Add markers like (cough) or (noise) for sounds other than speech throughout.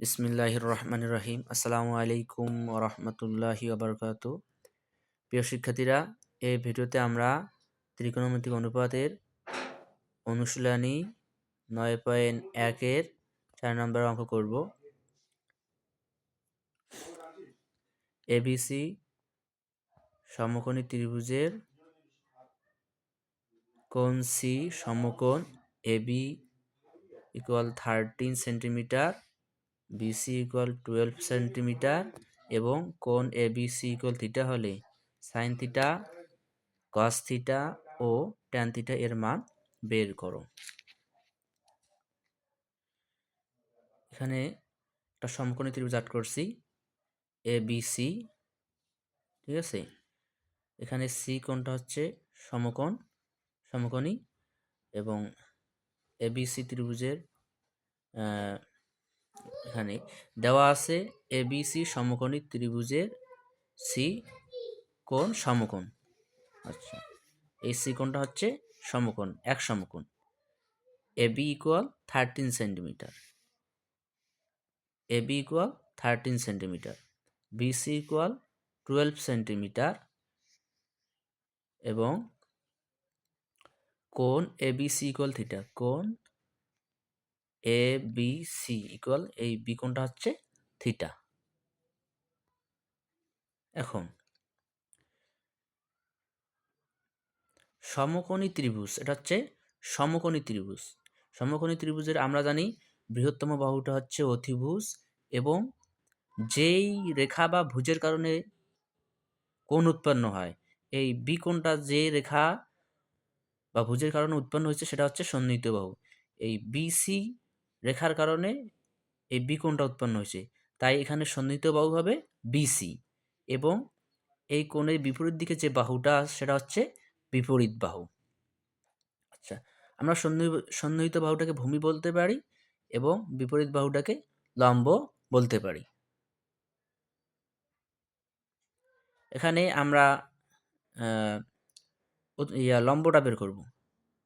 বিসমিল্লাহির রহমান রহিম আসসালামু আলাইকুম রহমতুল্লাহি আবরকাত প্রিয় শিক্ষার্থীরা এই ভিডিওতে আমরা ত্রিকোণমিতিক অনুপাতের অনুশীলনী নয় পয়েন্ট একের চার নম্বর অঙ্ক করব। এবিসি সমকোণী ত্রিভুজের কোণ সি সমকোণ AB equal thirteen centimetre BC equal twelve centimetre এবং কোন এ বিসি ইকুয়াল থিটা হলে সাইন থিটা কস থিটা ও ট্যান থিটা এর মান বের করো। এখানে একটা সমকোণী ত্রিভুজ আট করছি এ বি সি ঠিক আছে? এখানে সি কোণটা হচ্ছে সমকোণ, সমকোণী এবং এ ত্রিভুজের এখানে দেওয়া আছে এবিসি সমকোণী ত্রিভুজের সি কোণ সমকোণ। আচ্ছা এই সি কোণটা হচ্ছে সমকোণ, এক সমকোণ। AB equal thirteen centimetre AB equal thirteen centimetre BC equal twelve centimetre এবং কোণ এবিসি ইকুয়াল থিটা কোণ এ বি সি ইকুয়াল এই বি কোণটা হচ্ছে? থিটা এখন, সমকোণী ত্রিভুজ, এটা হচ্ছে সমকোণী ত্রিভুজ। সমকোণী ত্রিভুজের আমরা জানি বৃহত্তম বাহুটা হচ্ছে অতিভুজ এবং যেই রেখা বা ভুজের কারণে কোণ উৎপন্ন হয়, এই বি কোণটা যে রেখা বা ভুজের কারণে উৎপন্ন হয়েছে সেটা হচ্ছে সন্নিহিত বাহু। এই বিসি রেখার কারণে এই বিকোণটা উৎপন্ন হয়েছে। তাই এখানে সন্নিহিত বাহু হবে বিসি এবং এই কোণের বিপরীত দিকে যে বাহুটা সেটা হচ্ছে বিপরীত বাহু। আচ্ছা আমরা সন্নিহিত বাহুটাকে ভূমি বলতে পারি এবং বিপরীত বাহুটাকে লম্ব বলতে পারি। এখানে আমরা লম্বটা বের করব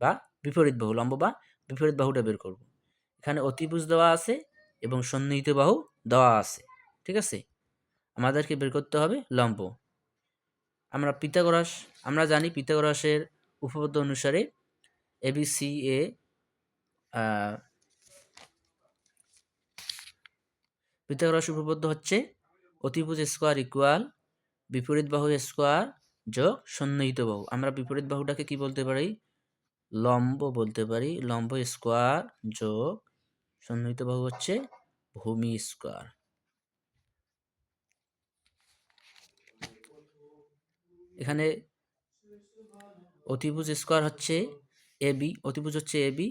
বা বিপরীত বাহু, লম্ব বা বিপরীত বাহুটা বের করব। এখানে অতিভুজ দেওয়া আছে এবং সন্নিহিত বাহু দেওয়া আছে, ঠিক আছে? আমাদেরকে বের করতে হবে লম্ব। আমরা পিতাগরাস আমরা জানি পিতাগরাসের উপপাদ্য অনুসারে এবিসি এ পিতাগরাস উপপাদ্য হচ্ছে অতিভুজ স্কোয়ার ইকুয়াল বিপরীত বাহু স্কোয়ার যোগ সন্নিহিত বাহু। আমরা বিপরীত বাহুটাকে কি বলতে পারি? লম্ব বলতে পারি। লম্ব স্কোয়ার যোগ সন্নিহিত বাহু হচ্ছে ভূমি স্কোয়ার। এখানে অতিভুজ স্কোয়ার হচ্ছে এ বি, অতিভুজ হচ্ছে এ বি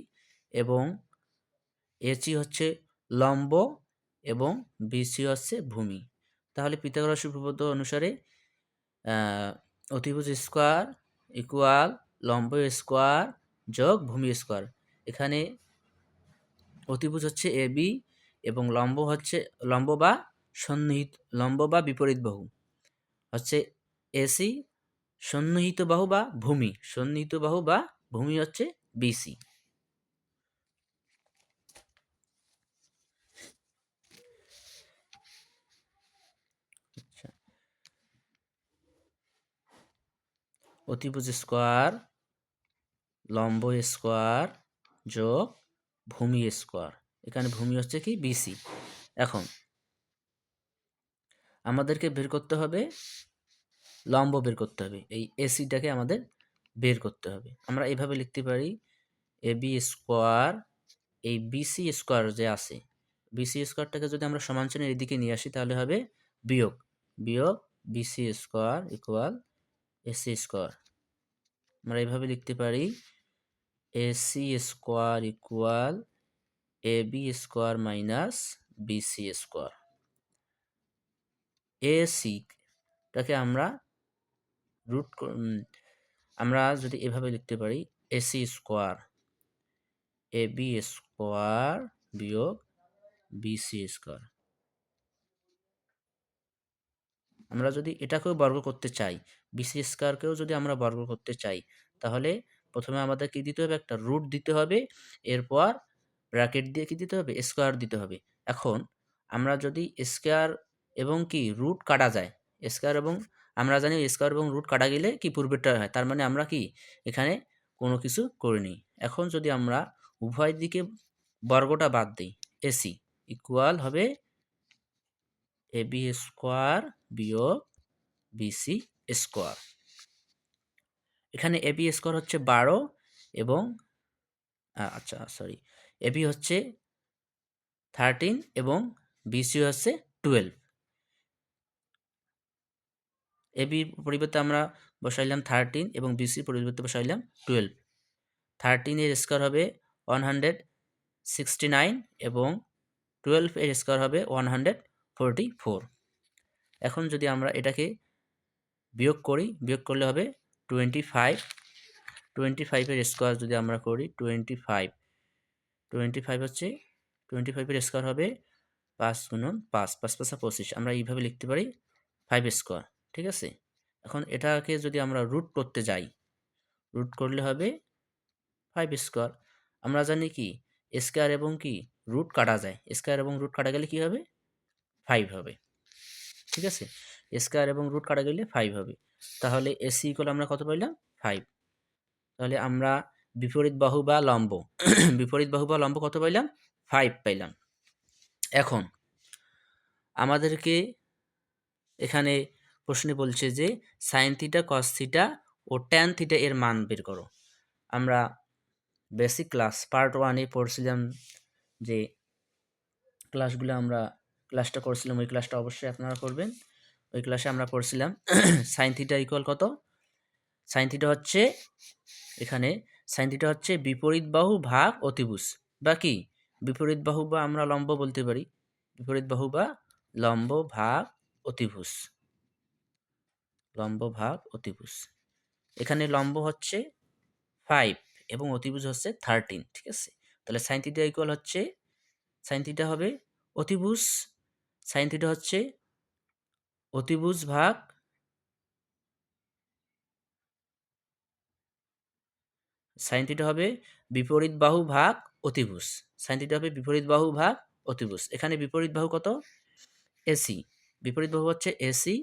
এবং এচি হচ্ছে লম্ব এবং বিসি হচ্ছে ভূমি। তাহলে পিথাগোরাস উপপাদ্য অনুসারে অতিভুজ স্কোয়ার ইকুয়াল লম্ব স্কোয়ার যোগ ভূমি স্কোয়ার। এখানে অতিভুজ হচ্ছে এ, বি এবং লম্ব হচ্ছে, লম্ব বা সন্নিহিত, লম্ব বা বিপরীত বাহু হচ্ছে এসি সন্নিহিত বাহু বা ভূমি, সন্নিহিত বাহু বা ভূমি হচ্ছে বিসি। অতিভুজ স্কোয়ার, লম্ব স্কোয়ার যোগ ভূমি স্কোয়ার। এখানে ভূমি হচ্ছে কি? বিসি এখন আমাদেরকে বের করতে হবে, লম্ব বের করতে হবে। এই এসিটাকে আমাদের বের করতে হবে। আমরা এভাবে লিখতে পারি এ বি স্কোয়ার, এই বিসি স্কোয়ার যে আছে বিসি স্কোয়ারটাকে যদি আমরা সমান এদিকে নিয়ে আসি, তাহলে হবে বিয়োগ। বিয়োগ BC square equal AC square. আমরা এইভাবে লিখতে পারি AC square equal A B square minus BC square. এ সিটাকে আমরা রুট আমরা যদি এভাবে লিখতে পারি AC square, A B square বিয়োগ বিসি স্কোয়ার। আমরা যদি এটাকেও বর্গ করতে চাই বিসি স্কোয়ারকেও যদি আমরা বর্গ করতে চাই, তাহলে প্রথমে আমাদের কি দিতে হবে? একটা রুট দিতে হবে। এরপর ব্র্যাকেট দিয়ে কি দিতে হবে? স্কোয়ার দিতে হবে। এখন আমরা যদি স্কোয়ার এবং কি রুট কাটা যায়, স্কোয়ার এবং আমরা জানি স্কোয়ার এবং রুট কাটা গেলে কি পূর্বেরটা হয়? তার মানে আমরা কি এখানে কোনো কিছু করিনি। এখন যদি আমরা উভয় দিকে বর্গটা বাদ দিই এসি ইকুয়াল হবে এ বি স্কোয়ার বিয়োগ বিসি স্কোয়ার এখানে এ বি স্কোয়ার হচ্ছে বারো এবং আচ্ছা সরি এ বি হচ্ছে থার্টিন এবং বিসি হচ্ছে টুয়েলভ এ বির পরিবর্তে আমরা বসাইলাম থার্টিন এবং বিসির পরিবর্তে বসাইলাম টুয়েলভ থার্টিনের স্কোয়ার হবে ওয়ান হান্ড্রেড সিক্সটি নাইন এবং টুয়েলভ এর স্কোয়ার হবে ওয়ান হান্ড্রেড ফোরটি ফোর এখন যদি আমরা এটাকে বিয়োগ করি, বিয়োগ করলে হবে টোয়েন্টি ফাইভ টোয়েন্টি ফাইভের স্কোয়ার যদি আমরা করি টোয়েন্টি ফাইভ টোয়েন্টি ফাইভ হচ্ছে টোয়েন্টি ফাইভের স্কোয়ার হবে পাঁচ গুণন পাঁচ পাঁচ পাঁচা পঁচিশ। আমরা এইভাবে লিখতে পারি ফাইভ স্কোয়ার ঠিক আছে? এখন এটাকে যদি আমরা রুট করতে যাই রুট করলে হবে ফাইভ স্কোয়ার আমরা জানি কি স্কোয়ার এবং কি রুট কাটা যায়। স্কোয়ার এবং রুট কাটা গেলে কি হবে? ফাইভ হবে। ঠিক আছে? স্কোয়ার এবং রুট কাটা গেলে ফাইভ হবে। তাহলে এসি ইকুয়াল আমরা কত পাইলাম? ফাইভ তাহলে আমরা বিপরীত বাহু বা লম্ব, (clears throat) বিপরীত বাহু বা লম্ব কত পাইলাম? ফাইভ পাইলাম। এখন আমাদেরকে এখানে প্রশ্নে বলছে যে সাইন থিটা কস থিটা ও ট্যান থিটা এর মান বের করো। আমরা বেসিক ক্লাস পার্ট ওয়ানে পড়ছিলাম যে ক্লাসগুলো আমরা ক্লাসটা করছিলাম, ওই ক্লাসটা অবশ্যই আপনারা করবেন। ওই ক্লাসে আমরা পড়ছিলাম সাইন থিটা ইকুয়াল কত? সাইন থিটা হচ্ছে এখানে সাইন থিটা হচ্ছে বিপরীত বাহু ভাগ অতিভুজ, বা কি? বিপরীত বাহু বা আমরা লম্ব বলতে পারি, বিপরীত বাহু বা লম্ব ভাগ অতিভুজ, লম্ব ভাগ অতিভুজ, এখানে লম্ব হচ্ছে ফাইভ এবং অতিভুজ হচ্ছে থার্টিন ঠিক আছে? তাহলে সাইন থিটা ইকুয়াল হচ্ছে সাইন থিটা হবে অতিভুজ সাইন থিটা হচ্ছে অতিভুজ ভাগ সাইন থিটা হবে বিপরীত বাহু ভাগ অতিভুজ সাইন থিটা হবে বিপরীত বাহু ভাগ অতিভুজ এখানে বিপরীত বাহু কত? এসি বিপরীত বাহু হচ্ছে এসি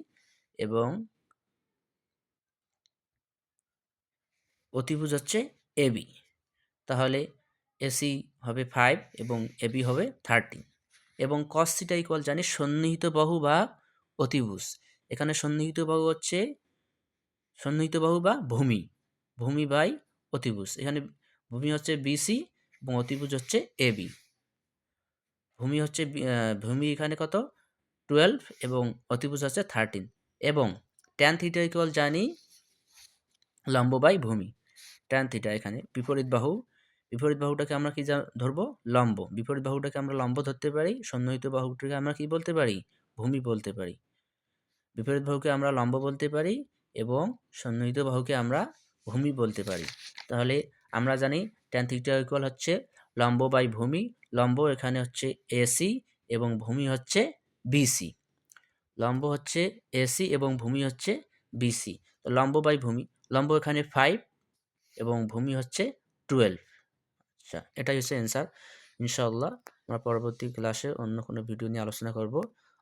এবং অতিভুজ হচ্ছে এবি তাহলে এসি হবে ফাইভ এবং এবি হবে থার্টিন এবং কস থিটা ইকুয়াল জানি সন্নিহিত বাহু বা অতিভুজ। এখানে সন্নিহিত বাহু হচ্ছে, সন্নিহিত বাহু বা ভূমি। ভূমি বাই অতিভুজ। এখানে ভূমি হচ্ছে বিসি এবং অতিভুজ হচ্ছে এবি ভূমি হচ্ছে ভূমি এখানে কত? টুয়েলভ এবং অতিভুজ হচ্ছে থার্টিন এবং ট্যান থিটা ইকুয়াল জানি লম্ব বাই ভূমি। ট্যান থিটা এখানে বিপরীত বাহু। বিপরীত বাহুটাকে আমরা কি ধরবো? লম্ব। বিপরীত বাহুটাকে আমরা লম্ব ধরতে পারি। সন্নিহিত বাহুটাকে আমরা কি বলতে পারি? ভূমি বলতে পারি। বিপরীত বাহুকে আমরা লম্ব বলতে পারি এবং সন্নিহিত বাহুকে আমরা ভূমি বলতে পারি। তাহলে আমরা জানি ট্যান থিটা ইকুয়াল হচ্ছে লম্ব বাই ভূমি, লম্ব এখানে হচ্ছে এসি এবং ভূমি হচ্ছে বিসি লম্ব হচ্ছে এসি এবং ভূমি হচ্ছে বিসি তো লম্ব বাই ভূমি, লম্ব এখানে ফাইভ এবং ভূমি হচ্ছে টুয়েলভ আচ্ছা এটাই হচ্ছে অ্যান্সার ইনশাআল্লাহ, আমরা পরবর্তী ক্লাসে অন্য কোনো ভিডিও নিয়ে আলোচনা করব।